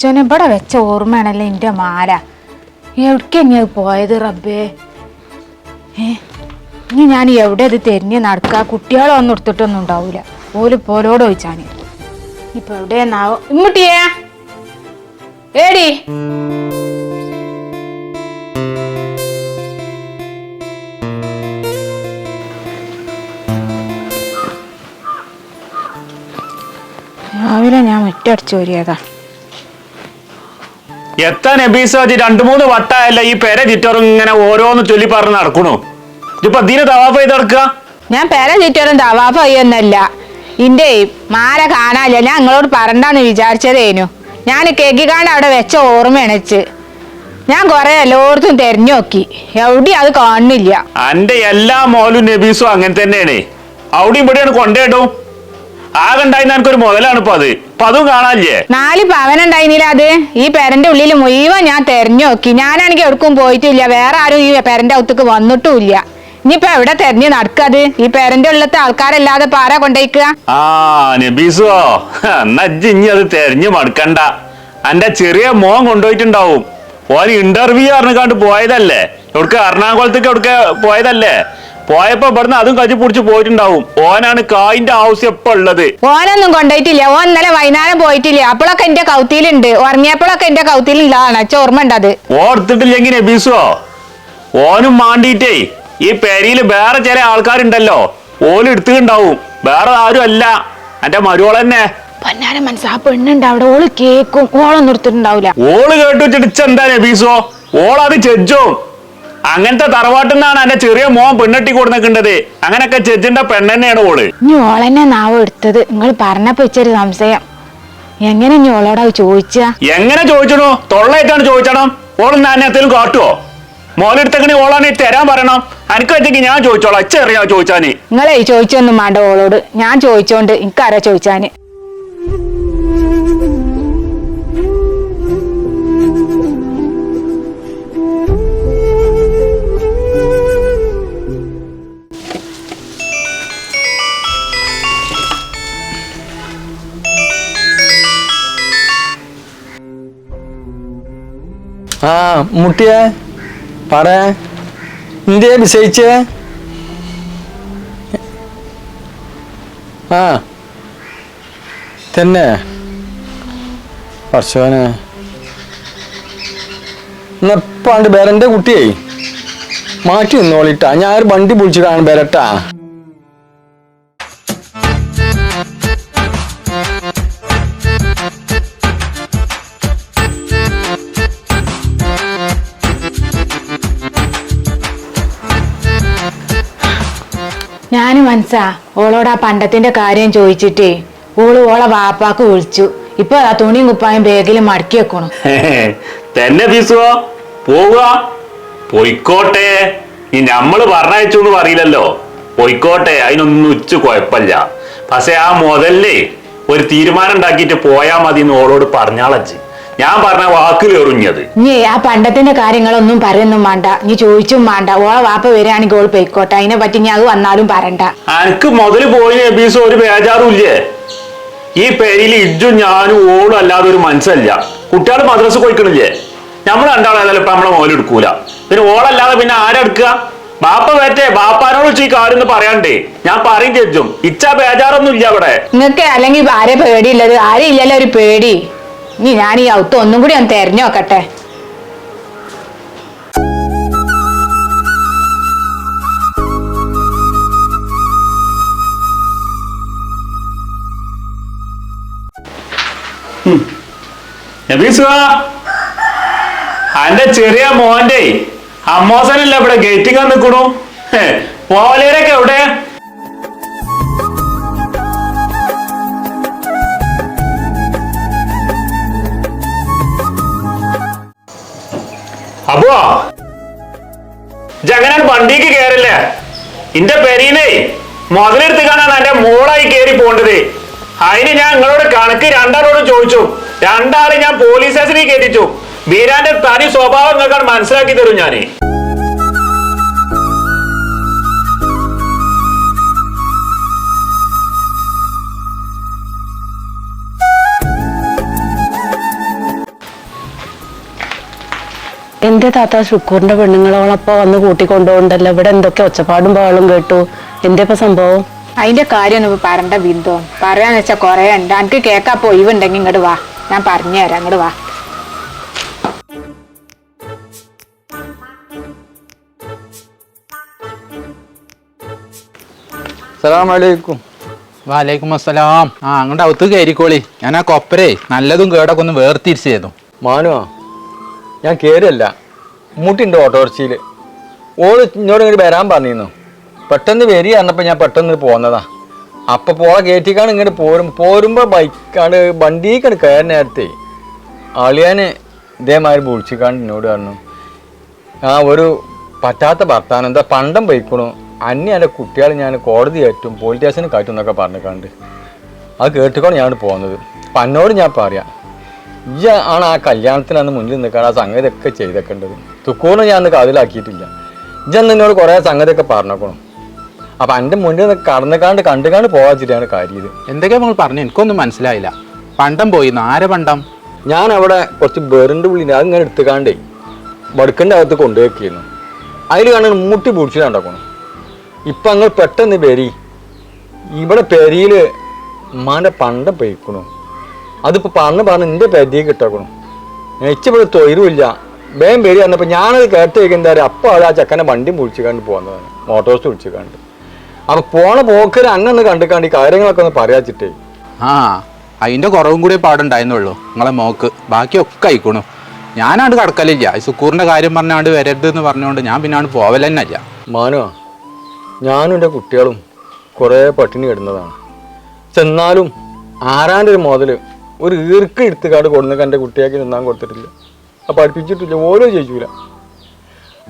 പഠിച്ചോനെ ഇവിടെ വെച്ച ഓർമ്മയാണല്ലേ എന്റെ മാല. എവിടേക്കാ ഞാൻ പോയത് റബ്ബേ? ഏ ഇനി ഞാൻ എവിടെ അത് തെരഞ്ഞ് നടക്കുക കുട്ടികളൊന്നും എടുത്തിട്ടൊന്നും ഉണ്ടാവില്ല ഓൽ പോലോട് ചോദിച്ചാൽ ഇപ്പൊ എവിടെയെന്നാവോ? ഇങ്ങോട്ടിയേ ഏടി. രാവിലെ ഞാൻ മുറ്റടിച്ചു വരികതാ എത്ര നബീസാജി? രണ്ടു മൂന്ന് വട്ടായല്ല ഈ പെര ചുറ്റോറും ഇങ്ങനെ ഓരോന്ന് ചൊല്ലി പറഞ്ഞ് നടക്കണു. ഇതിപ്പോ ഇതിന് തവാഫ് ചെയ്ത് നടക്കുക? ഞാൻ പെര ചുറ്റോറും തവാഫ് ചെയ്യൊന്നല്ല ഇന്റെ മാര കാണാനില്ല. ഞാൻ നിങ്ങളോട് പറണ്ടാന്ന് വിചാരിച്ചതേനു. ഞാൻ കേക്കിക്കാണ്ട് അവിടെ വെച്ച ഓർമ്മ ഓർമ്മയണച്ച് ഞാൻ കൊറേ എല്ലായിടത്തും തെരഞ്ഞു നോക്കി. എവിടെ അത് കാണുന്നില്ല. അന്റെ എല്ലാ മോലും നബീസും അങ്ങനെ തന്നെയാണ്. അവിടെയും ഇവിടെയാണ് കൊണ്ടേട്ടും ആകെ ഉണ്ടായിരുന്ന എനിക്കൊരു മുതലാണ് ഇപ്പൊ അത്. ഇപ്പൊ അതും കാണാനില്ലേ? നാല് പവനുണ്ടായിരുന്നില്ല അത്. ഈ പെരന്റെ ഉള്ളിൽ മുഴുവൻ ഞാൻ തെരഞ്ഞു നോക്കി. ഞാനാണെങ്കിൽ എവിടേക്കും പോയിട്ടില്ല. വേറെ ആരും ഈ പെരന്റെ അകത്തേക്ക് വന്നിട്ടുമില്ല. ഇനിയിപ്പോ എവിടെ തെരഞ്ഞു നടക്കത്? ഈ പെരന്റെ ഉള്ളത്തെ ആൾക്കാരല്ലാതെ പാറ കൊണ്ടേക്കുക ആ നബീസോ. എന്നാ ഇജ്ജ് ഇനി അത് തെരഞ്ഞു മടുക്കണ്ട. എന്റെ ചെറിയ മോൻ കൊണ്ടുപോയിട്ടുണ്ടാവും ഓൻ ഇന്റർവ്യൂ അറിഞ്ഞാണ്ട് പോയതല്ലേ? എവിടക്ക് എറണാകുളത്തേക്ക് എവിടക്ക് പോയതല്ലേ? പോയപ്പോ ഇവിടുന്ന് അതും കഴിച്ചു പിടിച്ച് പോയിട്ടുണ്ടാവും. ഓനാണ് കായിന്റെ ആവശ്യം ഇപ്പൊ ഉള്ളത്. ഓനൊന്നും കൊണ്ടുപോയിട്ടില്ല ഓൻ ഇന്നലെ വൈകുന്നേരം പോയിട്ടില്ല. അപ്പോഴൊക്കെ എന്റെ കൗത്തിയിലുണ്ട്. ഉറങ്ങിയപ്പോഴൊക്കെ എന്റെ കൗത്തിയിലുള്ളതാണ് അച്ഛ ഓർമ്മ ഉണ്ടത് അത്? ബീസോ ഓനും മാണ്ടിട്ടേ ഈ പെരിയിൽ വേറെ ചില ആൾക്കാരുണ്ടല്ലോ. ഓൽ എടുത്തിട്ടുണ്ടാവും. വേറെ ആരും അല്ല. എന്റെ മരുവോൾ തന്നെ. പൊന്നാരം മനസ്സാ. പെണ്ണുണ്ട് അവിടെ. ഓൾ കേക്കും. ഓളൊന്നും എടുത്തിട്ടുണ്ടാവില്ല. ഓൾ കേട്ടു വെച്ചിട്ട് എന്താ നബീസോ? ഓളത് ചെജ്ജും അങ്ങനത്തെ തറവാട്ടിന്നാണ് എന്റെ ചെറിയ മോൻ പെണ്ണെട്ടി കൊടുന്നിട്ടുണ്ടത് അങ്ങനൊക്കെ ചെജിന്റെ പെണ്ണെന്നെയാണ് ഓൾ. ഇനി ഓളെന്നെ നാവ് എടുത്തത്. നിങ്ങൾ പറഞ്ഞപ്പോ ഇച്ചൊരു സംശയം. എങ്ങനെ ഇനി ഓളോടാ ചോദിച്ചാ? എങ്ങനെ ചോദിച്ചണോ? തൊള്ളായിട്ടാണ് ചോദിച്ചണം. ഓൾ നാണ്യത്തിലും കാട്ടുവോ? മോലെടുത്തങ്ങനെ ഓളാണ് തരാൻ പറയണം? എനിക്ക് വെച്ചെങ്കിൽ ഞാൻ ചോദിച്ചോളാം. അച്ഛറിയാ ചോദിച്ചാന്. നിങ്ങളെ ചോദിച്ചൊന്നും വേണ്ട ഓളോട്. ഞാൻ ചോദിച്ചോണ്ട് എനിക്കാരാ ചോദിച്ചാന്. ആ മുട്ടിയെ പറ എന്തേ വിസയിച്ചേ ആ തന്നെ. പർശോനെ എന്നപ്പാണ്ട് ബേരന്റെ കുട്ടിയെ. മാറ്റി നിന്നോളിട്ടാ. ഞാൻ ഒരു വണ്ടി പൊളിച്ചിട്ടാണ് ബേരട്ടാ മനസ്സാ. ഓളോട് പണ്ടത്തിന്റെ കാര്യം ചോദിച്ചിട്ടേ. ഓൾ ഓളെ വാപ്പാക്ക് വിളിച്ചു. ഇപ്പൊ ആ തുണിയും കുപ്പായും ബാഗിൽ മടക്കി വെക്കണു. തന്നെ പോയിക്കോട്ടെ. പോവുക നമ്മൾ പറഞ്ഞയച്ചു എന്ന് പറയില്ലല്ലോ. പൊയ്ക്കോട്ടെ അതിനൊന്നും ഉച്ച കുഴപ്പമില്ല. പക്ഷെ ആ മുതലേ ഒരു തീരുമാനം ഉണ്ടാക്കിയിട്ട് പോയാ മതി എന്ന് ഓളോട് പറഞ്ഞാളച്ച് ഞാൻ പറഞ്ഞ വാക്കിൽ എറിഞ്ഞത്. നീ ആ പണ്ടത്തിന്റെ കാര്യങ്ങളൊന്നും പറയൊന്നും വേണ്ട. നീ ചോദിച്ചും വേണ്ട. ഓളെ വാപ്പ വരികയാണെങ്കിൽ ഓൾ പോയിക്കോട്ടെ. അതിനെ പറ്റി ഞാൻ അത് വന്നാലും പറയണ്ട. അനക്ക് മുതൽ പോയി നബീസ് ഒരു ബേജാറും ഇല്ലേ ഈ പേരിൽ ഇജ്ജും ഞാനും ഓളും അല്ലാതെ ഒരു മനസ്സല്ല കുട്ടികൾ മദ്രസ പോയിക്കണില്ലേ? നമ്മൾ രണ്ടാളേതായാലും ഇപ്പൊ നമ്മളെ എടുക്കൂല. പിന്നെ ഓളല്ലാതെ പിന്നെ ആരെടുക്കുക ബാപ്പ വേറ്റേ ബാപ്പാനോട് ഈ കാര്യം പറയണ്ടേ പറയാണ്ടേ ഞാൻ പറയും ചേച്ചും ഇച്ച ബേജാറൊന്നും ഇല്ല അവിടെ നിങ്ങൾക്ക് അല്ലെങ്കിൽ ആരെ പേടിയില്ലത് ആരും ഇല്ലല്ലോ ഒരു പേടി. ഇനി ഞാൻ ഈ ഔത്ത് ഒന്നും കൂടി ഒന്ന് തെരഞ്ഞു നോക്കട്ടെ. അന്റെ ചെറിയ മോന്റെ അമ്മോസനല്ല ഇവിടെ ഗേറ്റിംഗ് നിൽക്കണു പോലേരൊക്കെ എവിടെ? അപ്പോ ജഗനൻ വണ്ടിക്ക് കേറില്ലേ? എന്റെ പെരീനേ മുതലെടുത്ത് കാണാൻ എന്റെ മോളായി കേറി പോണ്ടത്. അതിന് ഞാൻ നിങ്ങളോട് കണക്ക് രണ്ടാളോട് ചോദിച്ചു. രണ്ടാൾ ഞാൻ പോലീസ് സ്റ്റേഷനിൽ കയറ്റിച്ചു. വീരാന്റെ തനി സ്വഭാവം നിങ്ങൾക്കാണ് മനസ്സിലാക്കി തരും ഞാനേ. എന്റെ താത്ത ശുക്കൂറിന്റെ പെണ്ണുങ്ങളോളപ്പോ വന്ന് കൂട്ടിക്കൊണ്ടുപോകണ്ടല്ലോ. ഇവിടെ എന്തൊക്കെ ഒച്ചപ്പാടും ബഹളും കേട്ടു. എന്റെ ഇപ്പൊ സംഭവം? അതിന്റെ കാര്യം ഒന്ന് പറണ്ട ബിന്ദു. പറയാന്ന് വെച്ചാ കൊറേ ഉണ്ട്. എനിക്ക് കേക്കാ ഒഴിവുണ്ടെങ്കിൽ ഇങ്ങോട്ട് വാ. ഞാൻ പറഞ്ഞു തരാം. ഇങ്ങോട്ട് വാ. വാലേക്കും അസ്സലാം. ആ അങ്ങോട്ട് അകത്ത് കയറിക്കോളി ഞാൻ ആ കൊപ്പരേ നല്ലതും കേടൊക്കെ ഒന്ന് വേർതിരിച്ചു ചെയ്തു മാനുവാ? ഞാൻ കയറിയല്ല മുട്ടിന്റെ ഓട്ടോറിക്ഷയിൽ ഓൾ ഇന്നോട് ഇങ്ങോട്ട് വരാൻ പറഞ്ഞിരുന്നു. പെട്ടെന്ന് വരി പറഞ്ഞപ്പോൾ ഞാൻ പെട്ടെന്ന് പോന്നതാ. അപ്പം പോളെ കയറ്റിക്കാണ് ഇങ്ങോട്ട് പോരും. പോരുമ്പോൾ ബൈക്കാണ് വണ്ടിക്കാണ് കയറി നേരത്തെ. അളിയാൻ ഇതേമാതിരി വിളിച്ചിക്കാണ്ട് എന്നോട് പറഞ്ഞു ആ ഒരു പറ്റാത്ത ഭർത്താനം എന്താ പണ്ടം പോയിക്കണു. അന്യ എന്റെ കുട്ടികളെ ഞാൻ കോടതി കയറ്റും പോലീസ് സ്റ്റേഷന് കയറ്റും എന്നൊക്കെ പറഞ്ഞിട്ടുണ്ട് അത് കേട്ടിക്കൊണ്ട് ഞാൻ പോകുന്നത് അപ്പം എന്നോട് ഞാൻ പറയാം ഇജ്ജ ആണ് ആ കല്യാണത്തിന് അന്ന് മുന്നിൽ നിൽക്കാൻ ആ സംഗതിയൊക്കെ ചെയ്തേക്കേണ്ടത്. തുക്കൂന്ന് ഞാൻ അന്ന് കാതിലാക്കിയിട്ടില്ല. ഇജന്ന് എന്നോട് കുറേ സംഗതിയൊക്കെ പറഞ്ഞേക്കണം. അപ്പം എന്റെ മുന്നിൽ കടന്നുകാണ്ട് കണ്ടുകാണ്ട് പോകാച്ചിട്ടാണ് കാര്യം ഇത് എന്തൊക്കെയാ നമ്മൾ പറഞ്ഞു? എനിക്കൊന്നും മനസ്സിലായില്ല. പണ്ടം പോയി ആരെ പണ്ടം? ഞാൻ അവിടെ കുറച്ച് ബെറിന്റെ ഉള്ളിൽ അതിങ്ങനെ എടുത്തുകാണ്ടേ വടുക്കന്റെ അകത്ത് കൊണ്ടുവയ്ക്കുന്നു അതിൽ കാണാൻ മുട്ടി പിടിച്ച് ഇപ്പൊ ഇപ്പം അങ്ങ് പെട്ടെന്ന് പെരി. ഇവിടെ പെരിയിൽ ഉമ്മാന്റെ പണ്ടം പെയ്ക്കണു. അതിപ്പോൾ പറഞ്ഞ് പറഞ്ഞ് എന്റെ പെരിയേക്ക് കിട്ടക്കണം. എനിച്ചിവിടെ തൊഴിലുമില്ല. വേഗം പേര് വന്നപ്പോൾ ഞാനത് കേട്ട് വയ്ക്കുന്ന അപ്പോൾ അത് ആ ചക്കനെ വണ്ടി പിടിച്ച് കണ്ട് പോകുന്നതാണ് മോട്ടോഴ്സ് പിടിച്ച് കണ്ട് അപ്പോൾ പോണ പോക്കർ അങ്ങനെ കണ്ടുകാണ്ട് ഈ കാര്യങ്ങളൊക്കെ ഒന്ന് പറയാച്ചിട്ടേ. ആ അതിന്റെ കുറവും കൂടി പാടുണ്ടായിരുന്നുള്ളൂ നിങ്ങളെ മോക്ക്. ബാക്കിയൊക്കെ അയക്കണു ഞാനാണ്ട് കടക്കലില്ല. ഈ സുക്കൂറിന്റെ കാര്യം പറഞ്ഞാണ്ട് വരരുത് എന്ന് പറഞ്ഞുകൊണ്ട് ഞാൻ പിന്നാണ്ട് പോവലന്നല്ല. മാനോ ഞാനും എന്റെ കുട്ടികളും കുറേ പട്ടിണി കിടന്നതാണ്. ചെന്നാലും ആരാന്റെ ഒരു മുതൽ ഒരു ഈർക്ക് എടുത്തുകാട് കൊടുന്നൊക്കെ എന്റെ കുട്ടിയാക്കി നിന്നാൻ കൊടുത്തിട്ടില്ല. ആ പഠിപ്പിച്ചിട്ടില്ല ഓരോ ചെയ്യൂല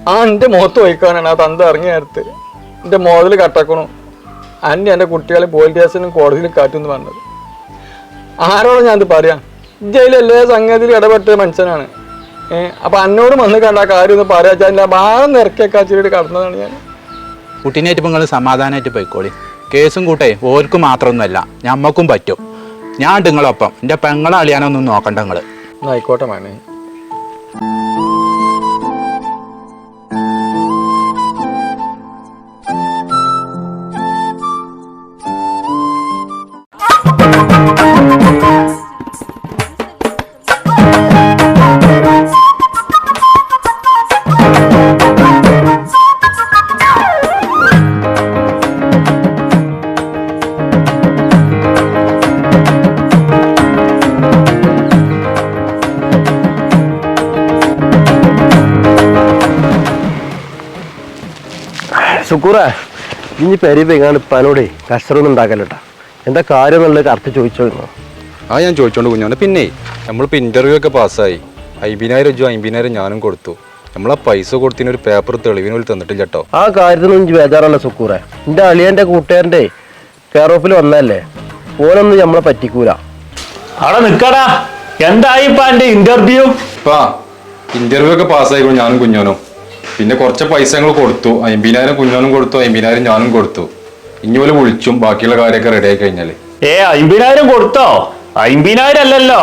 ആ എന്റെ മുഖത്ത് വഹിക്കാനാണ് ആ തന്ത ഇറങ്ങിയ നേരത്ത് എന്റെ മുതൽ കട്ടക്കണു. അന്നെ എന്റെ കുട്ടികളെ പോലീസ് സ്റ്റേഷനും കാറ്റും കാറ്റുമെന്ന് പറഞ്ഞത്. ആരോടും ഞാനത് പറയാം? ജയിലെല്ലാ സംഗതിയിലും ഇടപെട്ട മനുഷ്യനാണ്. ഏഹ് അപ്പൊ അന്നോട് വന്ന് കണ്ട കാര്യം ഒന്ന് പറയാച്ചാൽ ഭാഗം നിറക്കിയൊക്കെ വെച്ചിട്ട് കടന്നതാണ് ഞാൻ. കുട്ടീനായിട്ട് നിങ്ങൾ സമാധാനമായിട്ട് പോയിക്കോളി. കേസും കൂട്ടേ ഓർക്കും മാത്രമൊന്നുമല്ല ഞമ്മക്കും പറ്റും. ഞാൻ നിങ്ങളൊപ്പം. എന്റെ പെങ്ങളെ അളിയാനൊന്നും നോക്കണ്ട നിങ്ങൾ ആയിക്കോട്ടെ മാനേ സുക്കൂറ ഇനി പെരി പെങ്ങാണ് ഇപ്പാനോടെ കസ്റ്ററൊന്നും ഉണ്ടാക്കലട്ടാ എന്താ കാര്യം എന്നുള്ളത് കറക്റ്റ് ചോദിച്ചോളൂ ആ ഞാൻ ചോദിച്ചോണ്ട് കുഞ്ഞോണ്ട് പിന്നെ നമ്മളിപ്പോൾ ഇന്റർവ്യൂ ഒക്കെ പാസ്സായി. അമ്പതിനായിരം രൂപ അമ്പതിനായിരം ഞാനും കൊടുത്തു. നമ്മളാ പൈസ കൊടുത്തിന് ഒരു പേപ്പർ തെളിവിന് പോലും തന്നിട്ടില്ല കേട്ടോ ആ കാര്യത്തിനൊന്നും ഇഞ്ചി ബേജാറല്ല സുക്കൂറ. എന്റെ അളിയന്റെ കൂട്ടുകാരന്റെ കെയർ ഓഫിൽ വന്നല്ലേ ഓനൊന്നും നമ്മളെ പറ്റിക്കൂല. അവിടെ നിക്കടാ. എന്തായി ഇന്റർവ്യൂ എന്റെ ഇന്റർവ്യൂ ഇപ്പാ ഇന്റർവ്യൂ ഒക്കെ പാസ്സായിക്കോ ഞാനും കുഞ്ഞോനും. പിന്നെ കുറച്ച് പൈസ ഞങ്ങൾ കൊടുത്തു. അമ്പതിനായിരം കുഞ്ഞോനും കൊടുത്തു അമ്പതിനായിരം ഞാനും കൊടുത്തു. ഇനി പോലെ വിളിച്ചും ബാക്കിയുള്ള കാര്യമൊക്കെ റെഡി ആയി കഴിഞ്ഞാൽ. ഏ അമ്പതിനായിരം കൊടുത്തോ? അമ്പതിനായിരം അല്ലല്ലോ.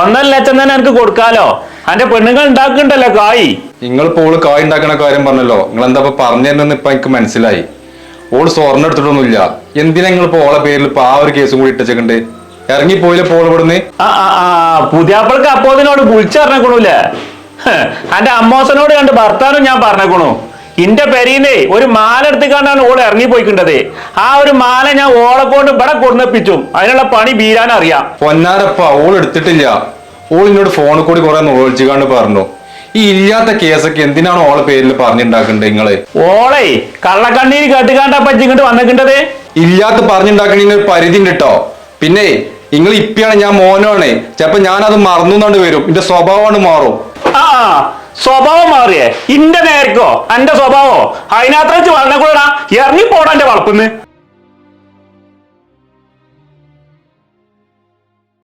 ഒന്നര ലക്ഷം തന്നെ എനിക്ക് കൊടുക്കാലോ. അന്റെ പെണ്ണുങ്ങൾ ഉണ്ടാക്കണ്ടല്ലോ കായ്. നിങ്ങൾ ഇപ്പോൾ ഓൾ കായ് ഉണ്ടാക്കണ കാര്യം പറഞ്ഞല്ലോ. നിങ്ങൾ എന്താ പറഞ്ഞതെന്ന് ഇപ്പൊ എനിക്ക് മനസ്സിലായി. ഓൾ സ്വർണം എടുത്തിട്ടൊന്നുമില്ല. എന്തിനാ നിങ്ങൾ ഇപ്പൊ ഓളെ പേരിൽ ഇപ്പൊ ആ ഒരു കേസും കൂടി ഇട്ടച്ചേക്കണ്ട് ഇറങ്ങി പോയില്ല പോൾ ഇവിടുന്ന്? ആ ആ അതിനോട് വിളിച്ചറിഞ്ഞേക്കണൂല്ലേ? എന്റെ അമ്മോസനോട് കണ്ട് ഭർത്താനും ഞാൻ പറഞ്ഞേക്കണു. ഇന്റെ പെരീന്നേ ഒരു മാല എടുത്തിക്കാണ്ടാണ് ഓൾ ഇറങ്ങി പോയിക്കേണ്ടത്. ആ ഒരു മാല ഞാൻ ഓളെ കൊണ്ട് ഇവിടെ കൊടുന്നപ്പിച്ചു അതിനുള്ള പണി ബീരാൻ അറിയാം പൊന്നാരപ്പ ഓൾ എടുത്തിട്ടില്ല. ഓൾ എന്നോട് ഫോണിൽ കൂടി കുറെ നോളിച്ചുകാണ്ട് പറഞ്ഞു. ഈ ഇല്ലാത്ത കേസൊക്കെ എന്തിനാണ് ഓളെ പേരിൽ പറഞ്ഞിണ്ടാക്കണ്ടേ നിങ്ങൾ? ഓളെ കള്ളക്കണ്ണീര് കേട്ടുകാണ്ടാ പറ്റിങ്ങോട്ട് വന്നിട്ടുണ്ടത് ഇല്ലാത്ത പറഞ്ഞിണ്ടാക്കണ ഒരു പരിധി ഉണ്ട് കേട്ടോ പിന്നെ നിങ്ങൾ ഇപ്പിയാണ് ഞാൻ മോനാണ്. ചിലപ്പോ ഞാനത് മറന്നുകൊണ്ട് വരും. എന്റെ സ്വഭാവമാണ് മാറും. ആ സ്വഭാവം മാറിയേ. ഇന്റെ നേർക്കോ? എന്റെ സ്വഭാവോ? അതിനകത്ത് വെച്ച് കൂടാ ഇറങ്ങി പോടാ എന്റെ വളപ്പിന്ന്.